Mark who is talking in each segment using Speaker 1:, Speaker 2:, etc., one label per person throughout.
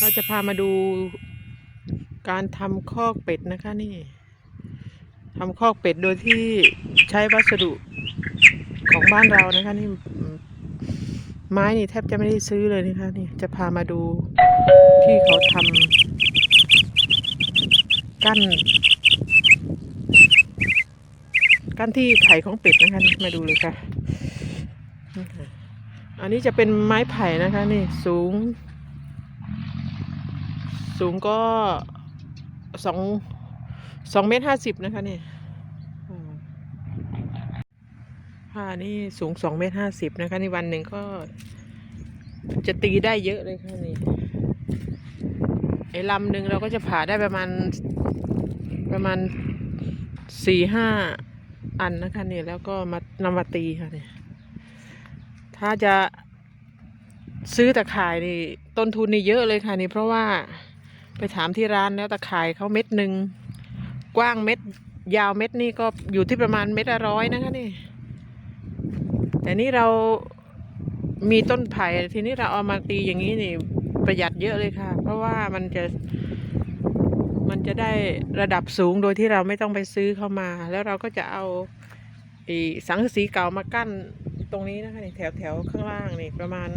Speaker 1: เราจะพามาดูการทำคอกเป็ดนะคะนี่ทำคอกเป็ดโดยที่ใช้วัสดุของบ้านเรานะคะนี่ไม้นี่แทบจะไม่ได้ซื้อเลยนะคะนี่จะพามาดูที่เขาทำกั้น กั้นที่ไข่ของเป็ดนะคะมาดูเลยค่ะ อันนี้จะเป็นไม้ไผ่นะคะนี่สูง สูงก็สองสองเมตรห้าสิบนะคะนี่อืมผ้านี่สูงสองเมตรห้าสิบนะคะในวันหนึ่งก็จะตีได้เยอะเลยค่ะนี่ไอ้ลำหนึ่งเราก็จะผ่าได้ประมาณประมาณสี่ห้าอันนะคะนี่แล้วก็มานำมาตีค่ะนี่ถ้าจะซื้อตะข่ายนี่ต้นทุนนี่เยอะเลยค่ะนี่เพราะว่า ไปถามที่ร้านแล้วตะข่ายเขาเม็ดหนึ่งกว้างเม็ด ยาวเม็ดนี่ก็อยู่ที่ประมาณเม็ดละร้อยนะคะนี่ แต่นี่เรามีต้นไผ่ทีนี้เราเอามาตีอย่างนี้นี่ประหยัดเยอะเลยค่ะ เพราะว่ามันจะมันจะได้ระดับสูงโดยที่เราไม่ต้องไปซื้อเข้ามา แล้วเราก็จะเอาอสังกะสีเก่ามากั้นตรงนี้นะคะนี่แถวแถวข้างล่างนี่ประมาณ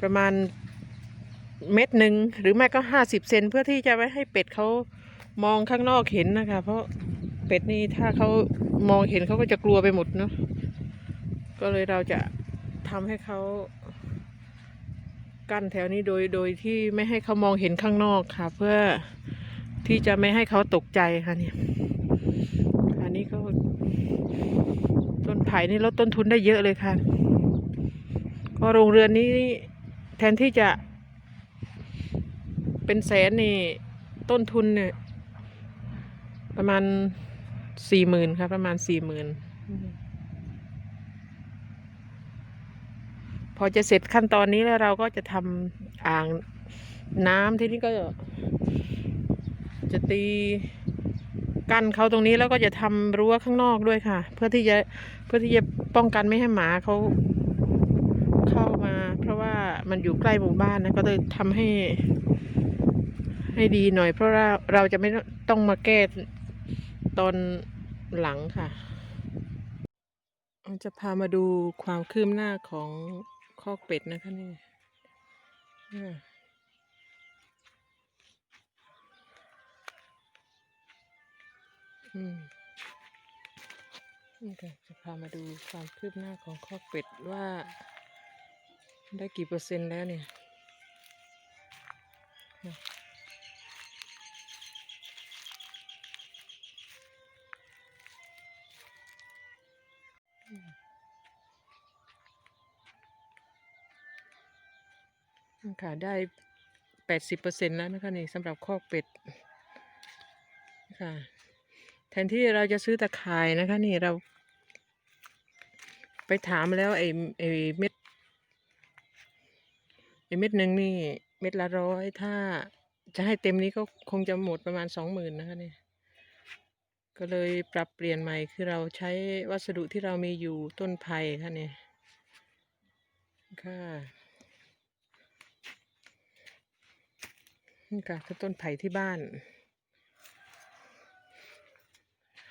Speaker 1: ประมาณ เม็ดหนึ่งหรือไม่ก็ห้าสิบเซนเพื่อที่จะไว้ให้เป็ดเขามองข้างนอกเห็นนะคะ เพราะเป็ดนี่ถ้าเขามองเห็นเขาก็จะกลัวไปหมดเนาะก็เลยเราจะทำให้เขากั้นแถวนี้โดยโดยที่ไม่ให้เขามองเห็นข้างนอกค่ะ เพื่อที่จะไม่ให้เขาตกใจค่ะเนี่ยอันนี้ก็ต้นไผ่นี่ลดต้นทุนได้เยอะเลยค่ะ ก็โรงเรือนนี้แทนที่จะ เป็นแสนนี่ต้นทุนเนี่ยประมาณสี่หมื่นครับประมาณสี่หมื่นพอจะเสร็จขั้นตอนนี้แล้วเราก็จะทำอ่างน้ำที่นี่ก็ จะตีกั้นเขาตรงนี้แล้วก็จะทำรั้วข้างนอกด้วยค่ะ เพื่อที่จะเพื่อที่จะป้องกันไม่ให้หมาเขาเข้ามา เพราะว่ามันอยู่ใกล้หมู่บ้านนะก็เลยทำให้ ให้ดีหน่อยเพราะเราเราจะไม่ต้องมาแก้ตอนหลังค่ะจะพามาดูความคืบหน้าของคอกเป็ดนะคะนี่อ่าอืมนี่ค่ะจะพามาดูความคืบหน้าของคอกเป็ดว่า ได้กี่เปอร์เซ็นต์แล้วเนี่ย ค่ะได้แปดสิบเปอร์เซ็นต์แล้วนะคะนี่สำหรับคอกเป็ดค่ะ แทนที่เราจะซื้อตะข่ายนะคะ นี่เรา ไปถามแล้วไอ้ไอ้เม็ดไอ้เม็ดหนึ่งนี่ เม็ดละร้อยถ้าจะให้เต็มนี้ก็คงจะหมดประมาณสองหมื่นนะคะนี่ ก็เลยปรับเปลี่ยนใหม่คือเราใช้วัสดุที่เรามีอยู่ต้นไผ่ค่ะนี่ค่ะนี่ค่ะคือต้นไผ่ที่บ้าน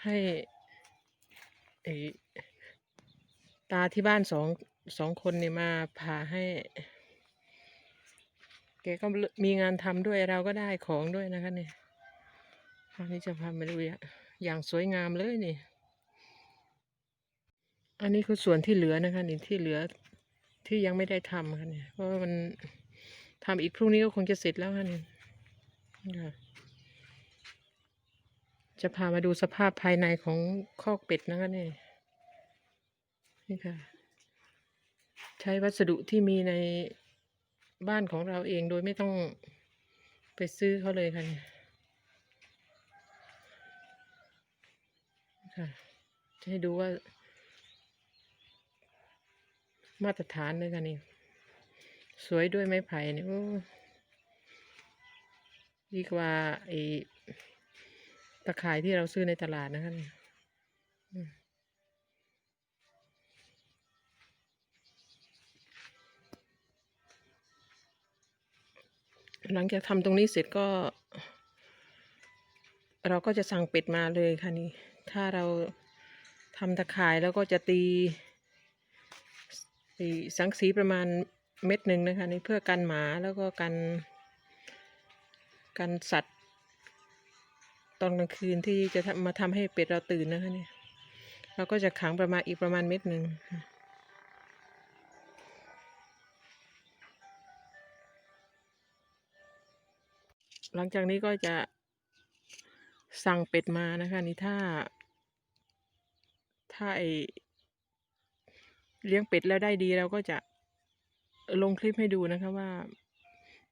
Speaker 1: ให้ไอตาที่บ้านสองสองคนเนี่ยมาพาให้แกก็มีงานทำด้วยเราก็ได้ของด้วยนะคะเนี่ยอันนี้จะพามาดูอย่าง อย่างสวยงามเลยนี่ อันนี้คือส่วนที่เหลือนะคะนี่ที่เหลือที่ยังไม่ได้ทำค่ะเนี่ยเพราะมันทำอีกพรุ่งนี้ก็คงจะเสร็จแล้วค่ะนี่ค่ะจะพามาดูสภาพภายในของคอกเป็ดนะคะเนี่ยนี่ค่ะ ใช้วัสดุที่มีในบ้านของเราเองโดยไม่ต้องไปซื้อเขาเลยค่ะเนี่ยค่ะ จะ ให้ดูว่า มาตรฐานเลยค่ะนี่สวยด้วยไม้ไผ่เนี่ยดีกว่าไอ้ตะข่ายที่เราซื้อในตลาดนะคะเนี่ยอืมหลังจากทำตรงนี้เสร็จก็ เราก็จะสั่งเป็ดมาเลยค่ะนี่ ถ้าเราทำตะข่ายแล้วก็จะตีสังสีประมาณเม็ดหนึ่งนะคะนี่เพื่อกันหมาแล้วก็กันกันสัตว์ ตอนกลางคืนที่จะมาทำให้เป็ดเราตื่นนะคะนี่เราก็จะขังประมาณอีกประมาณเม็ดหนึ่งค่ะหลังจากนี้ก็จะสั่งเป็ดมานะคะนี่ถ้า ถ้าไอเลี้ยงเป็ดแล้วได้ดีเราก็จะลงคลิปให้ดูนะคะว่า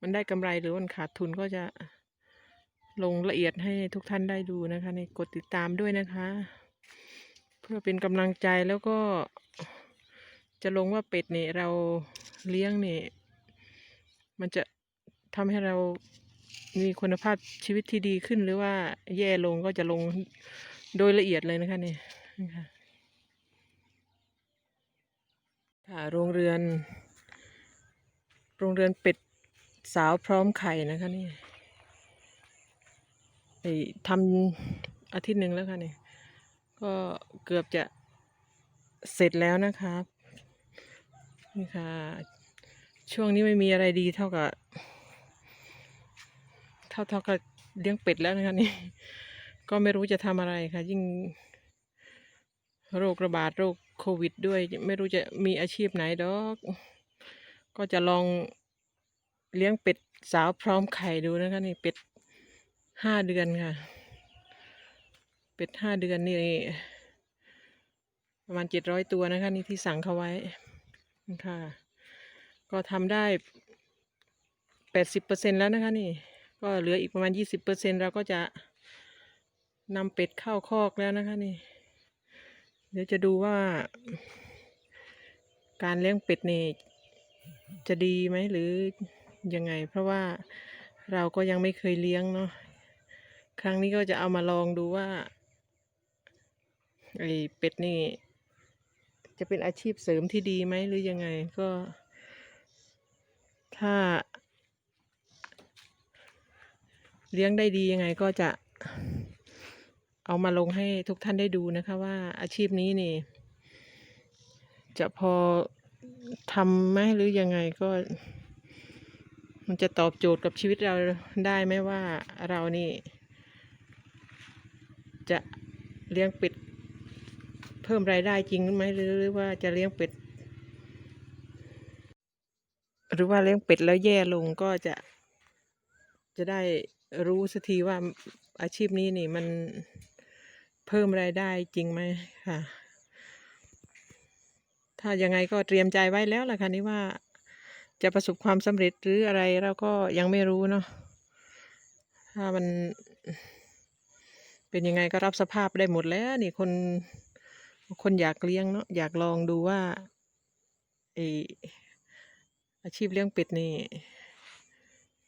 Speaker 1: มันได้กำไรหรือมันขาดทุนก็จะลงละเอียดให้ทุกท่านได้ดูนะคะ ในกดติดตามด้วยนะคะ เพื่อเป็นกำลังใจแล้วก็จะลงว่าเป็ดเนี่ยเราเลี้ยงเนี่ยมันจะทำให้เรามีคุณภาพชีวิตที่ดีขึ้นหรือว่าแย่ลงก็จะลงโดยละเอียดเลยนะคะเนี่ยนะคะ ค่ะโรงเรือน โรงเรือนเป็ดสาวพร้อมไข่นะคะนี่ไปทำอาทิตย์หนึ่งแล้วค่ะนี่ก็เกือบจะเสร็จแล้วนะครับนี่ค่ะ ช่วงนี้ไม่มีอะไรดีเท่ากับ เท่าเท่ากับเลี้ยงเป็ดแล้วนะคะนี่ ก็ไม่รู้จะทำอะไรค่ะ ยิ่งโรคระบาดโรค โควิดด้วย ไม่รู้จะมีอาชีพไหนดอก ก็จะลองเลี้ยงเป็ดสาวพร้อมไข่ดูนะคะนี่เป็ดห้าเดือนค่ะ เป็ดห้าเดือนนี่ประมาณเจ็ดร้อยตัวนะคะ นี่ที่สั่งเขาไว้ค่ะ ก็ทำได้แปดสิบเปอร์เซ็นแล้วนะคะนี่ ก็เหลืออีกประมาณยี่สิบเปอร์เซ็นเราก็จะนำเป็ดเข้าคอกแล้วนะคะนี่ เดี๋ยวจะดูว่า การเลี้ยงเป็ดนี่จะดีไหมหรือยังไง เพราะว่าเราก็ยังไม่เคยเลี้ยงเนาะครั้งนี้ก็จะเอามาลองดูว่าไอ้เป็ดนี่ จะเป็นอาชีพเสริมที่ดีไหมหรือยังไงก็ ถ้า เลี้ยงได้ดียังไงก็จะ เอามาลงให้ทุกท่านได้ดูนะคะว่าอาชีพนี้นี่ จะพอทำไหมหรือยังไงก็ มันจะตอบโจทย์กับชีวิตเราได้ไหมว่าเรานี่ จะเลี้ยงเป็ดเพิ่มรายได้จริงไหมหรือหรือว่าจะเลี้ยงเป็ดหรือว่าเลี้ยงเป็ดแล้วแย่ลงก็จะ จะได้รู้สักทีว่าอาชีพนี้นี่มัน เพิ่มรายได้จริงไหมค่ะ ถ้ายังไงก็เตรียมใจไว้แล้วล่ะค่ะนี่ว่าจะประสบความสำเร็จหรืออะไรเราก็ยังไม่รู้เนาะถ้ามันเป็นยังไงก็รับสภาพได้หมดแล้วนี่คนคนอยากเลี้ยงเนาะอยากลองดูว่าไออาชีพเลี้ยงเป็ดนี่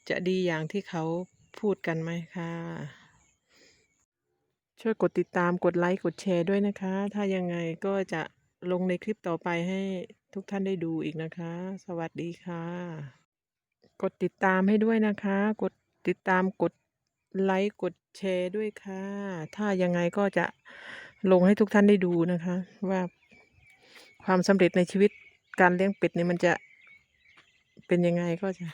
Speaker 1: จะดีอย่างที่เขาพูดกันไหมคะ ช่วยกดติดตามกดไลค์กดแชร์ด้วยนะคะ ถ้ายังไงก็จะลงในคลิปต่อไปให้ทุกท่านได้ดูอีกนะคะ สวัสดีค่ะ กดติดตามให้ด้วยนะคะ กดติดตามกดไลค์กดแชร์ด้วยค่ะ ถ้ายังไงก็จะลงให้ทุกท่านได้ดูนะคะ ว่าความสำเร็จในชีวิตการเลี้ยงเป็ดนี่มันจะเป็นยังไงก็จะ